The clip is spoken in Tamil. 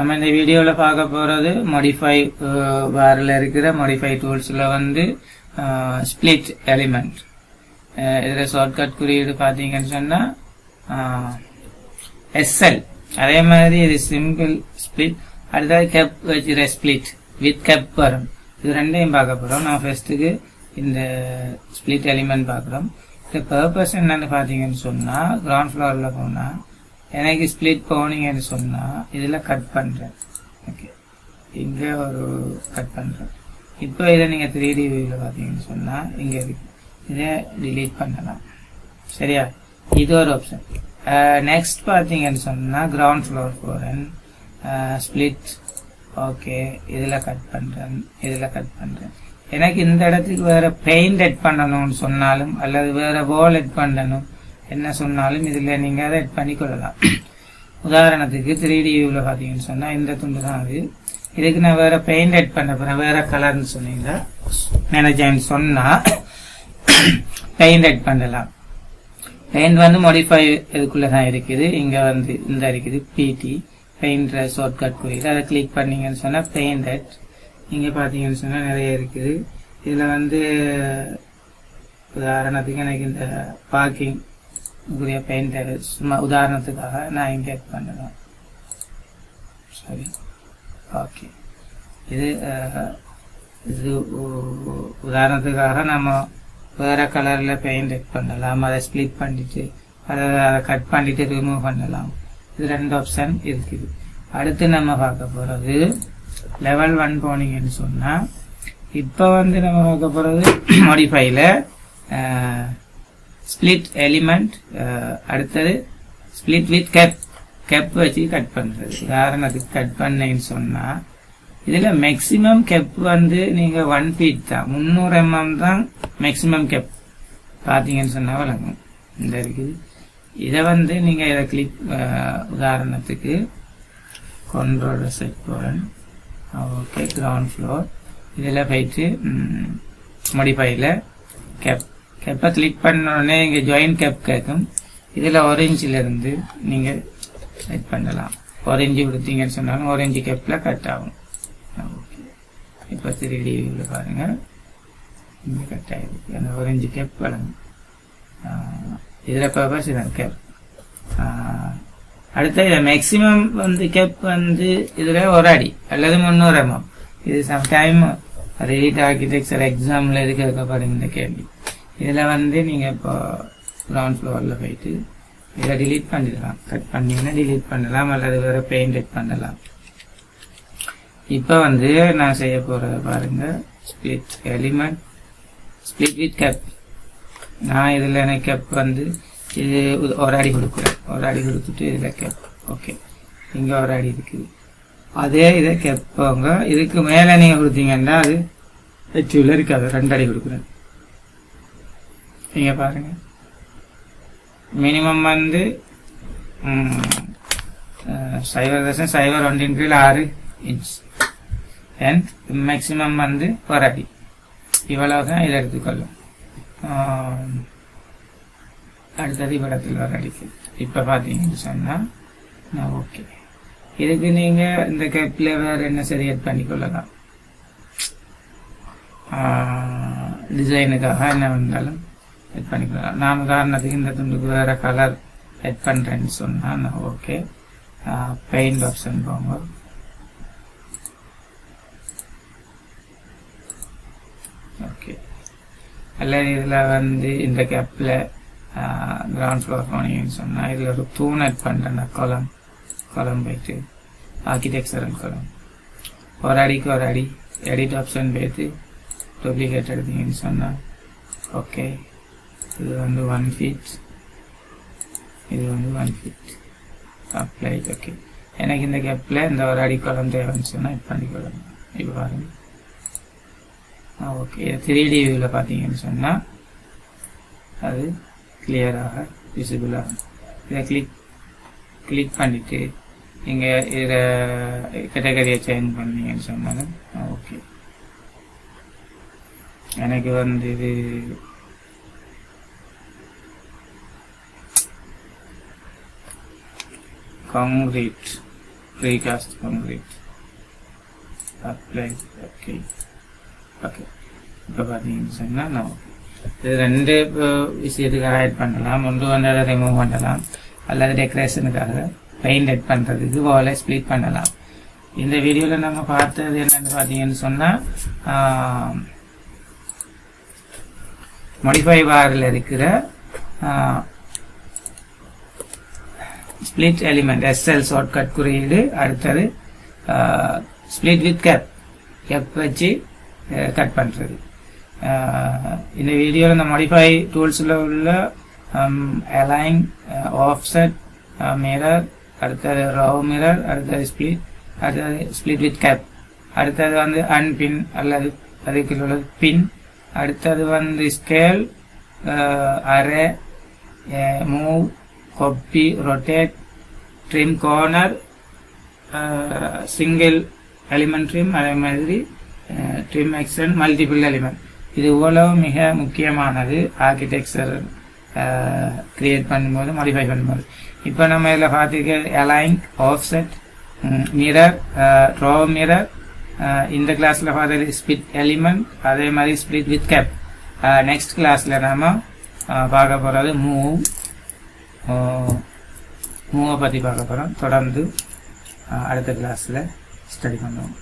நம்ம இந்த வீடியோவில் பார்க்க போகிறது மோடிஃபை வேரில் இருக்கிற மோடிஃபை டூல்ஸில் வந்து ஸ்பிளிட் எலிமெண்ட் இதில் ஷார்ட்கட் குறியீடு பார்த்தீங்கன்னு சொன்னால் எஸ்எல் அதே மாதிரி இது சிம்பிள் ஸ்பிளிட் அடுத்தது கெப் வச்சுற ஸ்பிளிட் வித் கெப் வரும். இது ரெண்டையும் பார்க்க போகிறோம் நான் ஃபர்ஸ்ட்டுக்கு இந்த ஸ்பிளிட் எலிமெண்ட் பார்க்குறோம். இந்த பர்பஸ் என்னன்னு பார்த்தீங்கன்னு சொன்னால் கிரவுண்ட் ஃப்ளோரில் போனால் எனக்கு ஸ்பிளிட் போனீங்கன்னு சொன்னால் இதில் கட் பண்ணுறேன் ஓகே இங்கே ஒரு கட் பண்ணுறேன் இப்போ இதை நீங்கள் த்ரீ டி வியூவில் பார்த்தீங்கன்னு சொன்னால் இங்கே இருக்கு. இதை டிலீட் பண்ணலாம். சரியா? இது ஒரு ஆப்ஷன் நெக்ஸ்ட் பார்த்தீங்கன்னு சொன்னால் கிரவுண்ட் ஃப்ளோர் போகிறேன் ஸ்பிளிட் ஓகே இதில் கட் பண்ணுறேன் இதில் கட் பண்ணுறேன் எனக்கு இந்த இடத்துக்கு வேறு பெயிண்ட் எட் பண்ணணும்னு சொன்னாலும் அல்லது வேறு வால் எட் பண்ணணும் என்ன சொன்னாலும் இதில் நீங்கள் அதை எட் பண்ணிக்கொள்ளலாம் உதாரணத்துக்கு த்ரீ டி வியூவில் பார்த்தீங்கன்னு சொன்னால் இந்த துண்டு தான் அது. இதுக்கு நான் வேறு பெயிண்ட் எட் பண்ண போகிறேன் வேறு கலர்னு சொன்னீங்கன்னா. மேனேஜர்னு சொன்னால் பெயிண்ட் எட் பண்ணலாம். பெயிண்ட் வந்து மாடிஃபை இதுக்குள்ளே தான் இருக்குது. இங்கே வந்து இந்த இருக்குது பிடி பெயிண்ட் ஷார்ட்கட் குறியீடு. அதை கிளிக் பண்ணீங்கன்னு சொன்னால் பெயிண்ட் எட் இங்கே பார்த்தீங்கன்னு சொன்னால் நிறைய இருக்குது. இதில் வந்து உதாரணத்துக்கு எனக்கு இந்த பார்க்கிங் உங்களுடைய பெயிண்டர் சும்மா உதாரணத்துக்காக நான் இங்கே ஆட் பண்ணலாம் சரி. ஓகே. இது இது உதாரணத்துக்காக நம்ம வேறு கலரில் பெயிண்ட் பண்ணலாம். அதை ஸ்ப்ளிட் பண்ணிட்டு அதை அதை கட் பண்ணிட்டு ரிமூவ் பண்ணலாம். இது ரெண்டு ஆப்ஷன் இருக்குது. அடுத்து நம்ம பார்க்க போகிறது லெவல் ஒன் போனீங்கன்னு சொன்னால் இப்போ வந்து நம்ம பார்க்க போகிறது மாடிஃபைல ஸ்பிளிட் எலிமெண்ட் uh, அடுத்தது ஸ்பிளிட் வித் கெப் கெப் வச்சு கட் பண்ணுறது உதாரணத்துக்கு கட் பண்ணேன்னு சொன்னால் இதில் மேக்சிமம் கெப் வந்து நீங்கள் ஒன் ஃபீட் தான். முந்நூறு எம்எம் தான் மேக்சிமம் கெப் பார்த்தீங்கன்னு சொன்னால் வழங்கும். இந்த இருக்குது இதை வந்து நீங்கள் இதை கிளிக் உதாரணத்துக்கு கொண்டோட செட் போகிறேன் ஓகே கிரவுண்ட் ஃப்ளோர் இதில் போயிட்டு மடிஃபைல கேப் கேப்பை கிளிக் பண்ண உடனே இங்கே ஜாயின் கேப் கேட்கும் இதில் ஒரேஞ்சிலிருந்து நீங்கள் செலக்ட் பண்ணலாம். orange கொடுத்தீங்கன்னு சொன்னாலும் orange கேப்பில் கட் ஆகும். ஓகே இப்போ த்ரீ டிவியில் பாருங்கள் இங்கே கட் ஆகிருக்கு அந்த orange கேப் வழங்கும் இதில் பர்பஸ் இதான் கேப் அடுத்த இதை மேக்ஸிமம் வந்து கேப் வந்து இதில் ஒரு அடி அல்லது முந்நூறு எம்எம் இது சம்டைம் ரீட் ஆர்கிடெக்சர் எக்ஸாமில் இது கேட்கப்படுங்க இந்த கேள்வி. இதில் வந்து நீங்கள் இப்போ கிரவுண்ட் ஃப்ளோரில் போயிட்டு இதை டிலீட் பண்ணிடலாம். கட் பண்ணிங்கன்னா டிலீட் பண்ணலாம் அல்லது வேறு பெயிண்ட் பண்ணலாம். இப்போ வந்து நான் செய்ய போகிறத பாருங்கள் split element split with gap நான் இதில் எனக்கு கேப் வந்து இது ஒரு- அடி கொடுக்குறேன். ஒரு அடி கொடுத்துட்டு இதில் கேப் ஓகே இங்கே ஒரு அடி இருக்குது அதே இதை கேட்பாங்க இதுக்கு மேலே நீங்கள் கொடுத்தீங்கன்னா அது ஹெச்யூவில் இருக்காது. ரெண்டு அடி கொடுக்குறேன். இங்கே பாருங்கள் மினிமம் வந்து சைபர் தசம் சைபர் ஒன்றின் கீழ் ஆறு இன்ச் அண்ட் மேக்ஸிமம் வந்து ஒரு அடி. இவ்வளவு தான் இதை எடுத்துக்கொள்ளும். அடுத்தது இவ்வளத்தில் ஒரு அடிக்கு. இப்போ பார்த்தீங்கன்னு சொன்னால் நான் ஓகே இதுக்கு நீங்கள் இந்த கேப்பில் வேறு என்ன சரி ஆட் பண்ணிக்கொள்ளலாம் டிசைனுக்காக என்ன வந்தாலும். ஆட் பண்ணிக்கலாம். நான் உதாரணத்துக்கு இந்த துண்டுக்கு வேறு கலர் ஹெட் பண்ணுறேன்னு சொன்னால் நான் ஓகே பெயிண்ட் ஆப்ஷன் போங்க ஓகே எல்லாம் இதில் வந்து இந்த கேப்பில் கிரவுண்ட் ஃப்ளோர் போனீங்கன்னு சொன்னால் இதில் ஒரு தூண் ஆட் பண்ணுறேன் குளம் குளம் போயிட்டு. ஆர்கிடெக்சரல் குளம் ஒரு அடிக்கு ஒரு அடி எடிட் ஆப்ஷன் போயிட்டு டூப்ளிகேட் எடுத்தீங்கன்னு சொன்னால் ஓகே இது வந்து ஒன் ஃபீட் இது வந்து ஒன் ஃபீட் அப்ளை ஓகே எனக்கு இந்த கேப்பில் இந்த ஒரு அடி தேவைன்னு சொன்னால் இப்போ பண்ணிக்கொள்ளலாம் இப்போ பாருங்க. ஆ ஓகே த்ரீ டி வியூவில் பார்த்தீங்கன்னு சொன்னால் அது கிளியராக விசிபிளாக இதை கிளிக் கிளிக் பண்ணிவிட்டு நீங்கள் இதை கேட்டகரியை சேஞ்ச் பண்ணீங்கன்னு சொன்னாலும் ஓகே எனக்கு வந்து இது concrete. Precast concrete. Apply okay. Okay இப்போ பார்த்தீங்கன்னு சொன்னால் நான் இது ரெண்டு விஷயத்துக்காக ஆட் பண்ணலாம் ஒன்று ஒன்றரை ரிமூவ் பண்ணலாம் அல்லது டெக்கரேஷனுக்காக பெயிண்ட் அட் பண்ணுறதுக்கு போல ஸ்ப்ளிட் பண்ணலாம் இந்த வீடியோவில் நம்ம பார்த்தது என்னன்னு பார்த்தீங்கன்னு சொன்னால் மோடிஃபை பாரில் இருக்கிற ஸ்பிளிட் எலிமெண்ட் எஸ்எல் ஷார்ட்கட் குறியீடு அடுத்தது ஸ்பிளிட் வித் கேப் கேப் வச்சு கட் பண்ணுறது இந்த வீடியோவில் இந்த மாடிஃபை டூல்ஸில் உள்ள அலைன் ஆஃப்செட் மிரர் அடுத்தது ரவ் மிரர் அடுத்தது ஸ்பிளிட் அடுத்தது ஸ்பிளிட் வித் கேப் அடுத்தது வந்து அன்பின் அல்லது அதுக்கு உள்ளது பின் அடுத்தது வந்து scale array move copy rotate trim corner single element trim அதே மாதிரி uh, trim extend, multiple element இது இவ்வளவு மிக முக்கியமானது ஆர்கிடெக்சர் கிரியேட் uh, பண்ணும்போது மாடிஃபை பண்ணும்போது. இப்போ நம்ம இதில் பார்த்துருக்க align offset mirror draw mirror இந்த கிளாஸில் பார்த்தது ஸ்பிட் எலிமெண்ட் அதே மாதிரி ஸ்பிட் வித் கேப் நெக்ஸ்ட் கிளாஸில் நம்ம பார்க்க போகிறது மூவ் மூவை பற்றி பார்க்க போகிறோம் தொடர்ந்து அடுத்த கிளாஸில் ஸ்டடி பண்ணுவோம்.